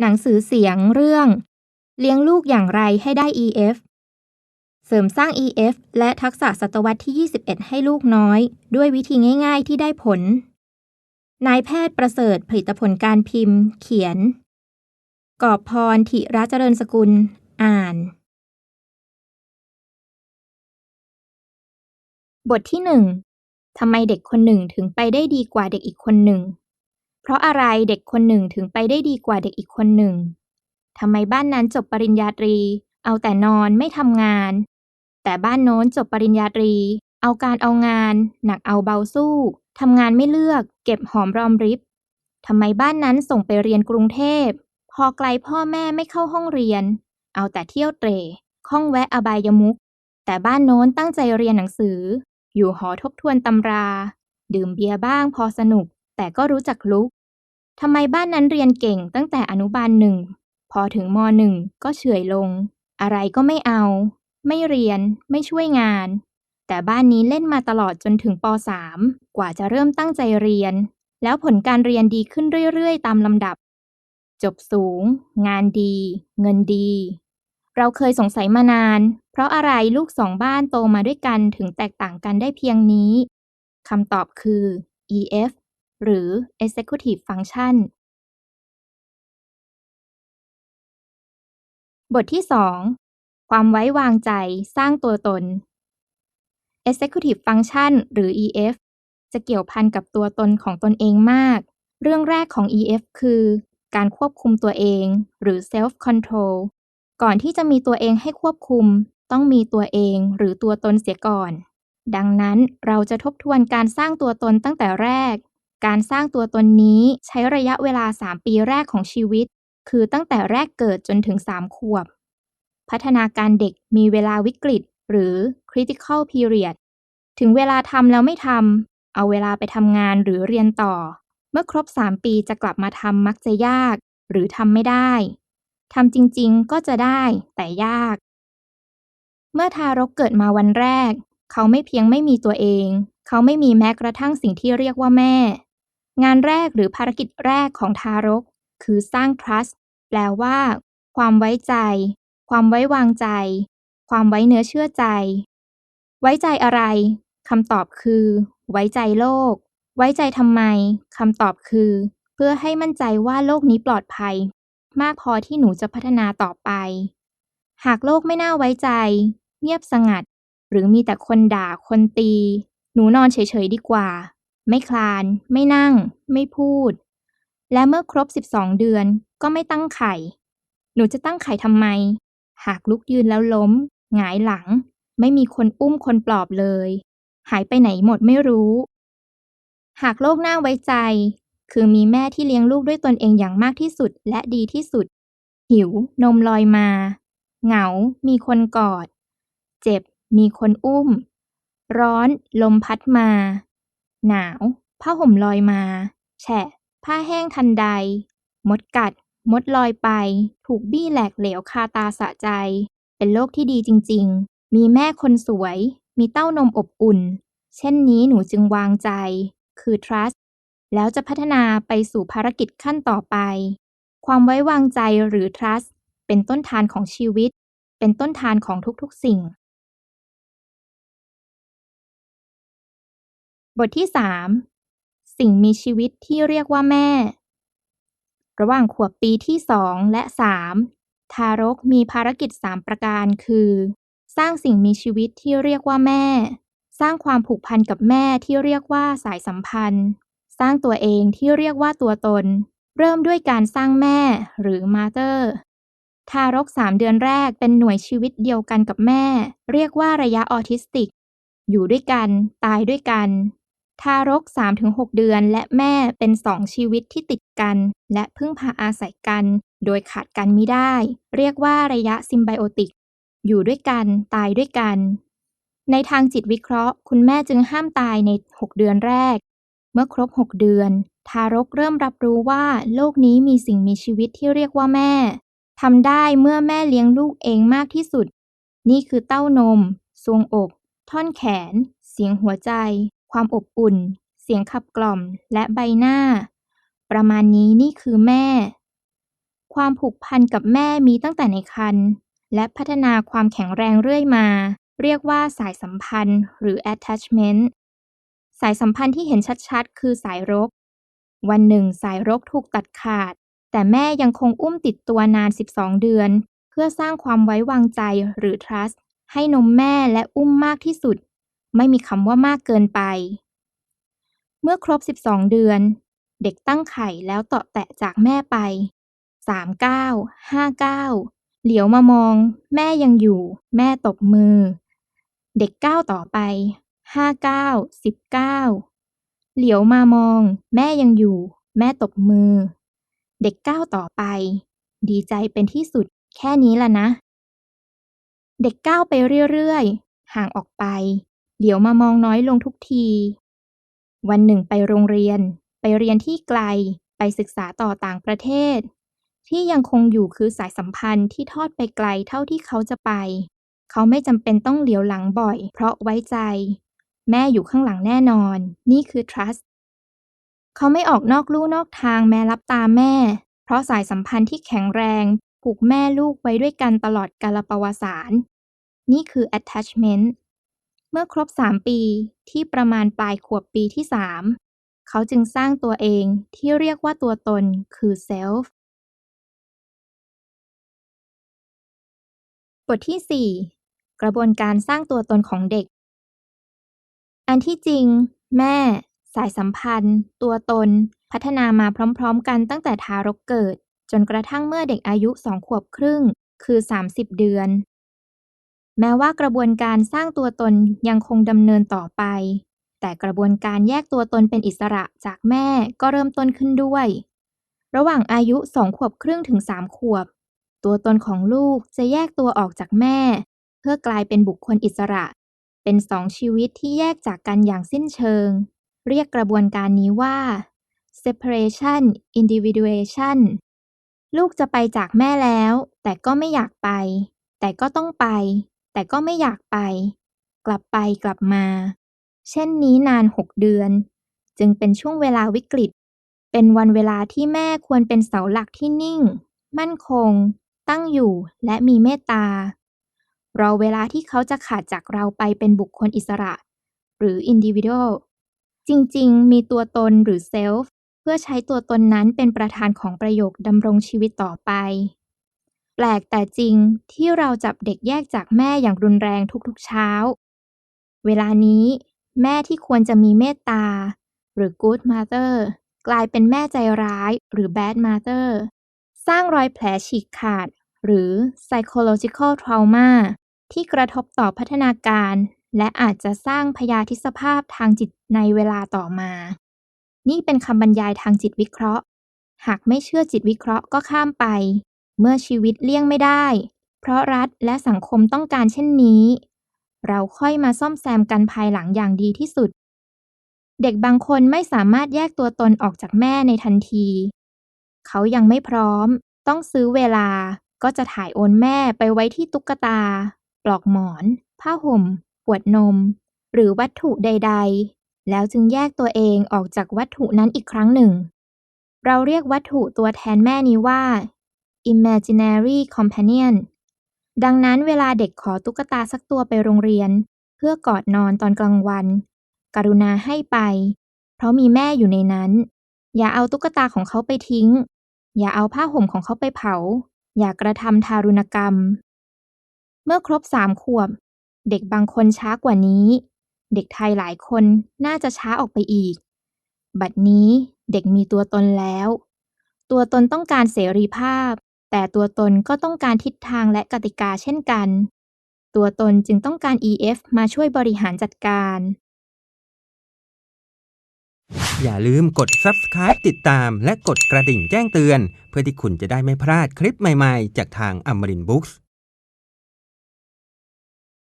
หนังสือเสียงเรื่อง เลี้ยงลูกอย่างไรให้ได้ EF เสริมสร้าง EF และทักษะศตวรรษที่ 21 ให้ลูกน้อย ด้วยวิธีง่ายๆที่ได้ผล นายแพทย์ประเสริฐผลิตผลการพิมพ์ เขียน กอบพรธิระเจริญสกุล อ่าน บทที่หนึ่งทำไมเด็กคนหนึ่งถึงไปได้ดีกว่าเด็กอีกคนหนึ่ง เพราะอะไรเด็กคนหนึ่งถึงไปได้ดีกว่าเด็กอีกคนหนึ่งทำไมบ้านนั้นจบปริญญาตรี เอาแต่นอนไม่ทำงาน แต่บ้านโน้นจบปริญญาตรี เอาการเอางาน หนักเอาเบาสู้ทำงานไม่เลือก เก็บหอมรอมริบทำไมบ้านนั้นส่งไปเรียนกรุงเทพ พอไกลพ่อแม่ไม่เข้าห้องเรียน เอาแต่เที่ยวเตร่ข้องแวะอบายมุก แต่บ้านโน้นตั้งใจเรียนหนังสือ อยู่หอทบทวนตำรา ดื่มเบียร์บ้างพอสนุก แต่ก็รู้จักลุก ทำไมบ้านนั้นเรียนเก่งตั้งแต่อนุบาลหนึ่ง พอถึงมหนึ่งก็เฉื่อยลง อะไรก็ไม่เอา ไม่เรียน ไม่ช่วยงาน แต่บ้านนี้เล่นมาตลอดจนถึงป .3 กว่าจะเริ่มตั้งใจเรียน แล้วผลการเรียนดีขึ้นเรื่อย ๆ ตามลำดับ จบสูง งานดี เงินดี เราเคยสงสัยมานาน เพราะอะไรลูกสองบ้านโตมาด้วยกันถึงแตกต่างกันได้เพียงนี้คำตอบคือ EF หรือ Executive Function บทที่ 2 ความไว้วางใจสร้างตัวตน Executive Function หรือ EF จะเกี่ยวพันกับตัวตนของตนเองมาก เรื่องแรกของ EF คือ การควบคุมตัวเอง หรือ Self Control ก่อนที่จะมีตัวเองให้ควบคุม ต้องมีตัวเองหรือตัวตนเสียก่อน ดังนั้นเราจะทบทวนการสร้างตัวตนตั้งแต่แรก การสร้างตัวตนนี้ใช้ระยะเวลา 3 ปีแรกของชีวิต คือตั้งแต่แรกเกิดจนถึง 3 ขวบ พัฒนาการเด็กมีเวลาวิกฤต หรือ critical period ถึงเวลาทำแล้วไม่ทำ เอาเวลาไปทำงานหรือเรียนต่อ เมื่อครบ 3 ปีจะกลับมาทำมักจะยาก หรือทำไม่ได้ทำจริงๆก็จะได้แต่ยาก เมื่อทารกเกิดมาวันแรก เขาไม่เพียงไม่มีตัวเอง เขาไม่มีแม้กระทั่งสิ่งที่เรียกว่าแม่ งานแรกหรือภารกิจแรกของทารก คือสร้าง trust แปลว่า ความไว้ใจ ความไว้วางใจ ความไว้เนื้อเชื่อใจ ไว้ใจอะไรคำตอบคือ ไว้ใจโลก ไว้ใจทำไมคำตอบคือ เพื่อให้มั่นใจว่าโลกนี้ปลอดภัย มากพอที่หนูจะพัฒนาต่อไป หากโลกไม่น่าไว้ใจ เงียบสงัด หรือมีแต่คนด่าคนตี หนูนอนเฉยๆดีกว่า ไม่คลาน ไม่นั่ง ไม่พูด และเมื่อครบ 12 เดือนก็ไม่ตั้งไข่ หนูจะตั้งไข่ทำไม หากลุกยืนแล้วล้ม หงายหลัง ไม่มีคนอุ้มคนปลอบเลย หายไปไหนหมดไม่รู้ หากโลกน่าไว้ใจ คือมีแม่ที่เลี้ยงลูกด้วยตนเองอย่างมากที่สุดและดีที่สุด หิวนมลอยมา เหงา มีคนกอด เจ็บ มีคนอุ้ม ร้อน ลมพัดมา หนาว ผ้าห่มลอยมา แฉะ ผ้าแห้งทันใด มดกัด มดลอยไป ถูกบี้แหลกเหลวคาตาสะใจ เป็นโลกที่ดีจริง ๆ มีแม่คนสวย มีเต้านมอบอุ่น เช่นนี้หนูจึงวางใจ คือ trust แล้วจะพัฒนาไปสู่ภารกิจขั้นต่อไป ความไว้วางใจหรือ trust เป็นต้นทานของชีวิต เป็นต้นทานของทุกๆสิ่ง บทที่ 3 สิ่งมีชีวิตที่เรียกว่าแม่ ระหว่างขวบปีที่ 2 และ 3 ทารกมีภารกิจ 3 ประการคือ สร้างสิ่งมีชีวิตที่เรียกว่าแม่ สร้างความผูกพันกับแม่ที่เรียกว่าสายสัมพันธ์ สร้างตัวเองที่เรียกว่าตัวตน เริ่มด้วยการสร้างแม่หรือ mother ทารก 3 เดือนแรกเป็นหน่วยชีวิตเดียวกันกับแม่ เรียกว่าระยะออทิสติก อยู่ด้วยกัน ตายด้วยกัน ทารก 3-6 เดือนและแม่เป็นสองชีวิตที่ติดกัน และพึ่งพาอาศัยกัน โดยขาดกันไม่ได้ เรียกว่าระยะซิมไบโอติก อยู่ด้วยกัน ตายด้วยกัน ในทางจิตวิเคราะห์ คุณแม่จึงห้ามตายใน 6 เดือนแรก เมื่อครบ 6 เดือน ทารกเริ่มรับรู้ว่า โลกนี้มีสิ่งมีชีวิตที่เรียกว่าแม่ทำได้เมื่อแม่เลี้ยงลูกเองมากที่สุด นี่คือเต้านมทรวงอก ท่อนแขน เสียงหัวใจ ความอบอุ่น เสียงขับกล่อม และใบหน้า ประมาณนี้นี่คือแม่ ความผูกพันกับแม่มีตั้งแต่ในครรภ์และพัฒนาความแข็งแรงเรื่อยมา เรียกว่าสายสัมพันธ์ หรือ attachment สายสัมพันธ์ที่เห็นชัดๆ คือสายรก วันหนึ่งสายรกถูกตัดขาด แต่แม่ยังคงอุ้มติดตัวนาน 12 เดือน เพื่อสร้างความไว้วางใจหรือ trust ให้นมแม่และอุ้มมากที่สุด ไม่มีคำว่ามากเกินไป เมื่อครบ 12 เดือน เด็กตั้งไข่แล้วเตาะแตะจากแม่ไป3ก้าว5ก้าเหลียวมามอง แม่ยังอยู่ แม่ตบมือ เด็กก้าวต่อไป5ก้าว10ก้าเหลียวมามอง แม่ยังอยู่ แม่ตบมือ เด็กก้าวต่อไป ดีใจเป็นที่สุดแค่นี้ล่ะนะ เด็กก้าวไปเรื่อย ๆ ห่างออกไป เหลียวมามองน้อยลงทุกที วันหนึ่งไปโรงเรียน ไปเรียนที่ไกล ไปศึกษาต่อต่างประเทศ ที่ยังคงอยู่คือสายสัมพันธ์ที่ทอดไปไกลเท่าที่เขาจะไป เขาไม่จำเป็นต้องเหลียวหลังบ่อย เพราะไว้ใจ แม่อยู่ข้างหลังแน่นอน นี่คือ trust เขาไม่ออกนอกลู่นอกทางแม้รับตาแม่ เพราะสายสัมพันธ์ที่แข็งแรงผูกแม่ลูกไว้ด้วยกันตลอดกาลประวัติศาสตร์นี่คือ attachment เมื่อครบ 3 ปีที่ประมาณปลายขวบปีที่ 3 เขาจึงสร้างตัวเองที่เรียกว่าตัวตนคือ self บทที่ 4 กระบวนการสร้างตัวตนของเด็ก อันที่จริง แม่ สายสัมพันธ์ ตัวตน พัฒนามาพร้อมๆ กันตั้งแต่ทารกเกิด จนกระทั่งเมื่อเด็กอายุสองขวบครึ่ง คือ 30 เดือน แม้ว่ากระบวนการสร้างตัวตนยังคงดำเนินต่อไป แต่กระบวนการแยกตัวตนเป็นอิสระจากแม่ก็เริ่มต้นขึ้นด้วย ระหว่างอายุสองขวบครึ่งถึงสามขวบ ตัวตนของลูกจะแยกตัวออกจากแม่ เพื่อกลายเป็นบุคคลอิสระ เป็นสองชีวิตที่แยกจากกันอย่างสิ้นเชิง เรียกกระบวนการนี้ว่า separation individuation ลูกจะไปจากแม่แล้ว แต่ก็ไม่อยากไป แต่ก็ต้องไป แต่ก็ไม่อยากไป กลับไปกลับมา เช่นนี้นาน6เดือน จึงเป็นช่วงเวลาวิกฤต เป็นวันเวลาที่แม่ควรเป็นเสาหลักที่นิ่ง มั่นคง ตั้งอยู่และมีเมตตารอเวลาที่เขาจะขาดจากเราไปเป็นบุคคลอิสระ หรือ individual จริงๆ มีตัวตนหรือ self เพื่อใช้ตัวตนนั้นเป็นประธานของประโยคดำรงชีวิตต่อไป แปลกแต่จริงที่เราจับเด็กแยกจากแม่อย่างรุนแรงทุกๆเช้า เวลานี้ แม่ที่ควรจะมีเมตตา หรือ good mother กลายเป็นแม่ใจร้ายหรือ bad mother สร้างรอยแผลฉีกขาด หรือ psychological trauma ที่กระทบต่อพัฒนาการ และอาจจะสร้างพยาธิสภาพทางจิตในเวลาต่อมา นี่เป็นคำบรรยายทางจิตวิเคราะห์ หากไม่เชื่อจิตวิเคราะห์ก็ข้ามไป เมื่อชีวิตเลี่ยงไม่ได้ เพราะรัฐและสังคมต้องการเช่นนี้ เราค่อยมาซ่อมแซมกันภายหลังอย่างดีที่สุด เด็กบางคนไม่สามารถแยกตัวตนออกจากแม่ในทันที เขายังไม่พร้อม ต้องซื้อเวลาก็จะถ่ายโอนแม่ไปไว้ที่ตุ๊กตา ปลอกหมอน ผ้าห่มขวดนม หรือวัตถุใด ๆ แล้วจึงแยกตัวเองออกจากวัตถุนั้นอีกครั้งหนึ่ง เราเรียกวัตถุตัวแทนแม่นี้ว่า imaginary companion ดังนั้นเวลาเด็กขอตุ๊กตาสักตัวไปโรงเรียน เพื่อกอดนอนตอนกลางวัน กรุณาให้ไป เพราะมีแม่อยู่ในนั้น อย่าเอาตุ๊กตาของเขาไปทิ้ง อย่าเอาผ้าห่มของเขาไปเผา อย่ากระทำทารุณกรรม เมื่อครบสามขวบ เด็กบางคนช้ากว่านี้ เด็กไทยหลายคนน่าจะช้าออกไปอีก บัดนี้เด็กมีตัวตนแล้ว ตัวตนต้องการเสรีภาพ แต่ตัวตนก็ต้องการทิศทางและกติกาเช่นกัน ตัวตนจึงต้องการ EF มาช่วยบริหารจัดการ อย่าลืมกด subscribe ติดตามและกดกระดิ่งแจ้งเตือน เพื่อที่คุณจะได้ไม่พลาดคลิปใหม่ๆ จากทาง Amarin Books